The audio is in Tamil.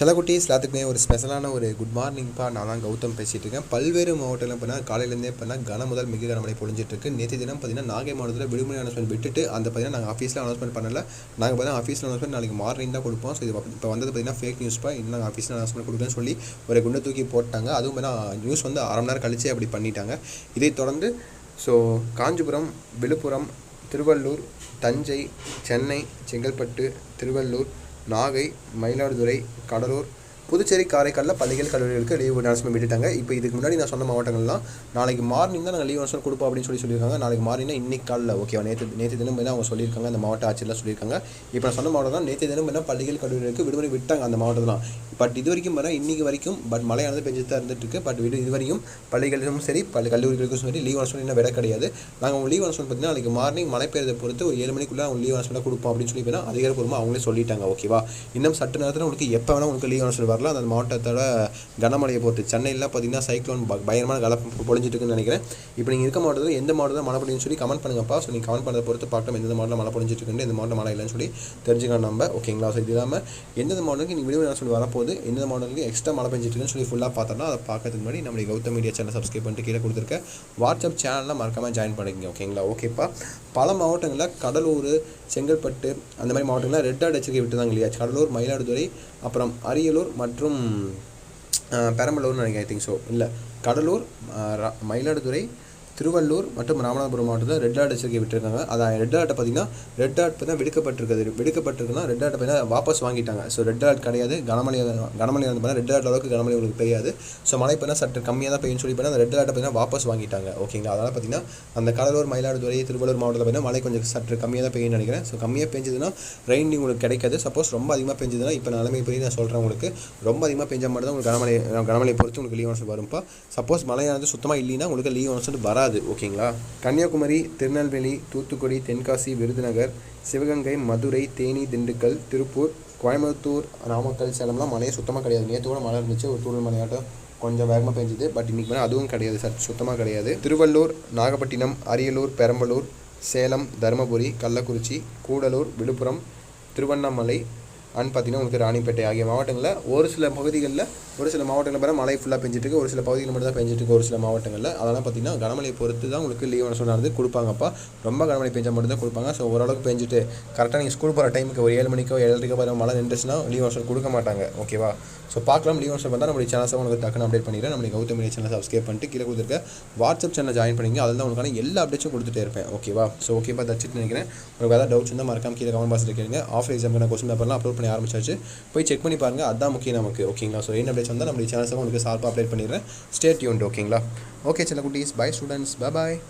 செல்லக்குட்டீஸ் எல்லாத்துக்குமே ஒரு ஸ்பெஷலான ஒரு குட் மார்னிங்ப்பா நான் தான் கௌதம் பேசிகிட்டு இருக்கேன். பல்வேறு மாவட்டங்கள் பார்த்தீங்கன்னா காலையிலேருந்தே பார்த்தீங்கன்னா கன முதல் மிக கனமழை பொழிஞ்சிட்டு இருக்கு. நேற்று தினம் பார்த்தீங்கன்னா நாகை மாவட்டத்தில் விடுமுறை அனௌன்ஸ்மெண்ட் விட்டுட்டு அந்த பார்த்தீங்கன்னா நாங்கள் ஆஃபீஸில் அனௌன்ஸ்மெண்ட் பண்ணல. நாங்கள் பார்த்தீங்கன்னா ஆஃபீஸில் அனௌன்ஸ்மெண்ட் நாளைக்கு மார்னிங் தான் கொடுப்போம். ஸோ இது இப்போ வந்தது பார்த்தீங்கன்னா ஃபேக் நியூஸ்ப்பா இன்னும் நாங்கள் ஆஃபீஸில் அனௌன்ஸ்மெண்ட் கொடுக்குறேன்னு சொல்லி ஒரு குண்டை தூக்கி போட்டாங்க. அதுவும் பார்த்தீங்கன்னா நியூஸ் வந்து அரை மணி நேரம் கழிச்சே அப்படி பண்ணிட்டாங்க. இதை தொடர்ந்து ஸோ காஞ்சிபுரம் விழுப்புரம் திருவள்ளூர் தஞ்சை சென்னை செங்கல்பட்டு திருவள்ளூர் நாகை மயிலாடுதுறை கடலூர் புதுச்சேரி காரைக்காலில் பள்ளிகள் கல்லூரிகளுக்கு லீவ் அனௌன்ஸ்மெண்ட் விட்டுட்டாங்க. இப்போ இதுக்கு முன்னாடி நான் சொன்ன மாவட்டங்கள்லாம் நாளைக்கு மார்னிங் தான் நாங்கள் லீவ் அனௌன்ஸ்மெண்ட் கொடுப்போம் அப்படின்னு சொல்லி சொல்லியிருக்காங்க. நாளைக்கு மார்னிங் இன்னைக்கு காலையில் ஓகேவா நேற்று நேற்று தினம் அவங்க சொல்லியிருக்காங்க? அந்த மாவட்ட ஆட்சியெல்லாம் சொல்லியிருக்காங்க. இப்போ நான் சொன்ன மாவட்டம் தான் நேற்று தினம் என்ன பள்ளிகள் கல்லூரிகளுக்கு விடுமுறை விட்டாங்க அந்த மாவட்டத்தில் பட் இது வரைக்கும் வர இன்னைக்கு வரைக்கும் பட் மழையானது பெஞ்சு தான் இருந்துட்டு இருக்கு. பட் இது இது வரைக்கும் பள்ளிகளுக்கும் சரி பள்ளி கல்லூரிகளுக்கும் சரி லீவ் அனௌன்ஸ்மெண்ட் இன்னும் விட கிடையாது. நாங்கள் உங்கள் லீவ் அனௌன்ஸ்மெண்ட் பார்த்தீங்கன்னா நாளைக்கு மார்னிங் மழை பெய்யறதை பொறுத்து ஒரு ஏழு மணிக்குள்ளே அவங்க லீவ் அனௌன்ஸ்மெண்ட் கொடுப்போம் அப்படின்னு சொல்லி அதிகாரப்பூர்வமாக அவங்களே சொல்லிட்டாங்க ஓகேவா இன்னும் சட்ட நேரத்தில் உங்களுக்கு எப்போ வேணால் உங்களுக்கு லீவ் அனௌன்ஸ்மெண்ட் வரலாம் அந்த மாவட்டத்தோட கனமழையை பொறுத்து. சென்னையில் பார்த்தீங்கன்னா சைக்ளோன் ப- பயங்கரமான கல பொழிஞ்சிட்டு இருக்குன்னு நினைக்கிறேன். இப்போ நீங்கள் இருக்க மாவட்டத்தில் எந்த மாவட்டத்தில் மழை பொழியுன்னு சொல்லி கமெண்ட் பண்ணுங்கப்பா. ஸோ நீங்கள் கமெண்ட் பண்ணதை பொறுத்து பார்க்கலாம் எந்த மாவட்டம் மழை பொழிஞ்சிட்டு இருக்குன்னு எந்த மாவட்டம் மழை இல்லைன்னு சொல்லி தெரிஞ்சுக்கலாம் நம்ம. ஓகேங்களா ஸோ இது இல்லாமல் எந்தெந்த மாவட்டத்துக்கு நீங்கள் விடுமுறை சொல்லி வரப்போகுது எந்தெந்த மாவட்டத்துக்கு எக்ஸ்ட்ரா மழை பெஞ்சிட்டு சொல்லி ஃபுல்லாக பார்த்தோம்னா அதை பார்க்கறதுக்கு முன்னாடி நம்மளுடைய கௌதம் மீடியா சேனல் சப்ஸ்கிரைப் பண்ணிட்டு கீழே கொடுத்துருக்க வாட்ஸ்அப் சேனலில் மறக்காமல் ஜாயின் பண்ணிக்கங்க. ஓகேங்களா ஓகேப்பா பல மாவட்டங்களில் கடலூர் செங்கல்பட்டு அந்த மாதிரி மாவட்டங்களில் ரெட் அலர்ட் எச்சரிக்கை விட்டுதாங்க இல்லையா? கடலூர் மயிலாடுதுறை அப்புறம் அரியலூர் மற்றும் பெரம்பலூர்னு நினைக்கிறேன் ஐ திங்க் ஸோ இல்லை கடலூர் ரா- மயிலாடுதுறை திருவள்ளூர் மற்றும் ராமநாதபுரம் மாவட்டத்தில் ரெட் அலர்ட் எச்சரிக்கை விட்டுருக்காங்க. அதான் ரெட் அலர்ட்டை பார்த்தீங்கன்னா ரெட் அலர்ட் தான் விடுக்கப்பட்டிருக்குது. விடுக்கப்பட்டிருக்குன்னா ரெட் அலர்ட் பார்த்தீங்கன்னா வாபஸ் வாங்கிட்டாங்க. ஸோ ரெட் அலர்ட் கிடையாது. கனமழை கனமழை வந்து பார்த்தா ரெட் அலர்ட் அளவுக்கு கனமழை உங்களுக்கு பெய்யாது ஸோ மழை பண்ணால் சற்று கம்மியாக தான் பெய்யுன்னு சொல்லி பண்ணால் அந்த ரெட் அலர்ட் பார்த்தீங்கன்னா வாபஸ் வாங்கிட்டாங்க. ஓகேங்களா அதனால் பார்த்தீங்கன்னா அந்த கடலூர் மயிலாடுதுறை திருவள்ளூர் மாவட்டத்தில் பார்த்தீங்கன்னா மழை கொஞ்சம் சற்று கம்மியாக தான் பெய்யும்னு நினைக்கிறேன். ஸோ கம்மியாக பெஞ்சதுன்னா ரெயின் உங்களுக்கு கிடைக்காது. சப்போஸ் ரொம்ப அதிகமாக பெஞ்சதுன்னா இப்போ நிலைமை பற்றி நான் சொல்கிறேன் உங்களுக்கு. ரொம்ப அதிகமாக பெஞ்ச மட்டும் தான் உங்களுக்கு கனமழை கனமழை பொறுத்து உங்களுக்கு லீவ் அனௌன்ஸ் வரும்ப்பா சப்போஸ் மழையானது சுத்தமாக இல்லைன்னா உங்களுக்கு லீவ் அனௌன்ஸ் வராது. ஓகேங்களா? கன்னியாகுமரி திருநெல்வேலி தூத்துக்குடி தென்காசி விருதுநகர் சிவகங்கை மதுரை தேனி திண்டுக்கல் திருப்பூர் கோயம்புத்தூர் நாமக்கல் சேலம்லாம் மழையே சுத்தமாக கிடையாது. நேற்று கூட மழை இருந்துச்சு ஒரு தூரல் மலையாட்டம் கொஞ்சம் வேகமாக பெஞ்சுது. பட் இன்னைக்கு மேலே அதுவும் கிடையாது சார் சுத்தமாக கிடையாது. திருவள்ளூர் நாகப்பட்டினம் அரியலூர் பெரம்பலூர் சேலம் தருமபுரி கள்ளக்குறிச்சி கூடலூர் விழுப்புரம் திருவண்ணாமலை அண்ட் பார்த்தீங்கன்னா உங்களுக்கு ராணிப்பேட்டை ஆகிய மாவட்டங்களில் ஒரு சில பகுதிகளில் ஒரு சில மாவட்டங்களில் பாரு மழை ஃபுல்லாக பெஞ்சிட்டு இருக்கு. ஒரு சில பகுதிகளில் மட்டும் தான் பெஞ்சிட்டு இருக்கு ஒரு சில மாவட்டங்களில். அதெல்லாம் பார்த்தீங்கன்னா கனமழை பொறுத்து தான் உங்களுக்கு லீவ் சொன்னாது கொடுப்பாங்கப்பா. ரொம்ப கனமழை பெஞ்சால் மட்டும் தான் கொடுப்பாங்க. ஸோ ஓரளவுக்கு பெஞ்சிட்டு கரெக்டாக நீங்கள் ஸ்கூல் போகிற டைமுக்கு ஒரு ஏழு மணிக்கோ ஏழரைக்கோ பாரு மழை நின்றுச்சுன்னா லீவ் ஆன்சர் கொடுக்க மாட்டாங்க. ஓகேவா ஸோ பார்க்கலாம். லீவ் ஆன்சர் பார்த்தா நம்மளுடைய சேனல்ஸை உங்களுக்கு டக்குன்னு அப்டேட் பண்ணிடுறேன். நம்மளுடைய கௌதம் மீடியா சேனல் சப்ஸ்கிரைப் பண்ணிட்டு கீழே கொடுத்துருக்க வாட்ஸ்அப் சேனல் ஜாயின் பண்ணிங்க அதில் தான் உங்களுக்கான எல்லா அப்டேட்ஸும் கொடுத்துட்டே இருப்பேன். ஓகேவா ஸோ ஓகேப்பா தச்சுட்டு நினைக்கிறேன். உங்களுக்கு ஏதாவது டவுட்ஸ் இருந்தால் மறக்காம கீழே கமெண்ட் பாக்ஸில் கேளுங்க. ஆஃப் எக்ஸாமுக்கு கொஸ்டின் பேப்பர்லாம் அப்லோட் பண்ணி ஆரம்பிச்சாச்சு. போய் செக் பண்ணி பாருங்கள் அதான் முக்கியம் நமக்கு. ஓகேங்களா ஸோ என்ன அப்டேட்ஸ் வந்தால் நம்மளுடைய சேனல்ஸாக உங்களுக்கு சார்பாக அப்டேட் பண்ணிடுறேன். ஸ்டேட் யூன்ட் ஓகேங்களா ஓகே சின்ன குட்டீஸ். By students bye bye